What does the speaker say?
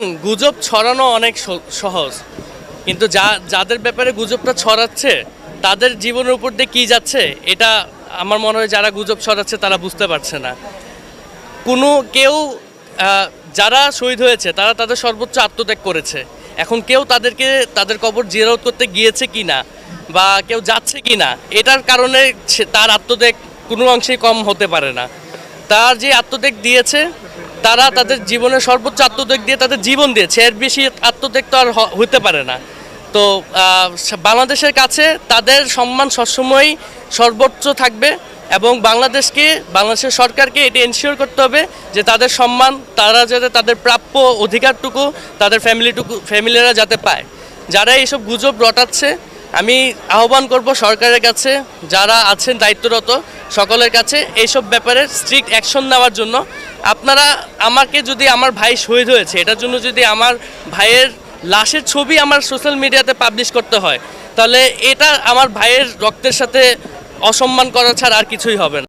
গুজব ছড়ানো অনেক সহজ। কিন্তু যা, যাদের ব্যাপারে গুজবটা ছড়াচ্ছে, তাদের জীবনের উপর দিয়ে কী যাচ্ছে, এটা আমার মনে হয় যারা গুজব ছড়াচ্ছে, তারা বুঝতে পারছে না। কোনো কেউ যারা শহীদ হয়েছে, তারা তাদের সর্বোচ্চ আত্মত্যাগ করেছে। এখন কেউ তাদেরকে, তাদের কবর জিয়ারত করতে গিয়েছে কি না বা কেউ যাচ্ছে কি না এটার কারণে তার আত্মত্যাগ কোনো অংশেই কম হতে পারে না। তার যে আত্মত্যাগ দিয়েছে তারা তাদের জীবনের সর্বোচ্চ আত্মত্যাগ দিয়ে তাদের জীবন দিয়েছে। এর বেশি আত্মত্যাগ তো আর হতে পারে না। তো বাংলাদেশের কাছে তাদের সম্মান সবসময়ই সর্বোচ্চ থাকবে এবং বাংলাদেশকে, বাংলাদেশের সরকারকে এটি এনশিওর করতে হবে যে তাদের সম্মান, তারা যাতে তাদের প্রাপ্য অধিকারটুকু, তাদের ফ্যামিলিটুকু ফ্যামিলিরা যাতে পায়। যারা এইসব গুজব রটাচ্ছে আমি আহ্বান করব সরকারের কাছে, যারা আছেন দায়িত্বরত সকলের কাছে এইসব ব্যাপারে স্ট্রিক্ট অ্যাকশন নেওয়ার জন্য। আপনারা আমাকে যদি আমার ভাই শহীদ হয়েছে, এটার জন্য যদি আমার ভাইয়ের লাশের ছবি আমার সোশ্যাল মিডিয়াতে পাবলিশ করতে হয়, তাহলে এটা আমার ভাইয়ের রক্তের সাথে অসম্মান করা ছাড়া আর কিছুই হবে না।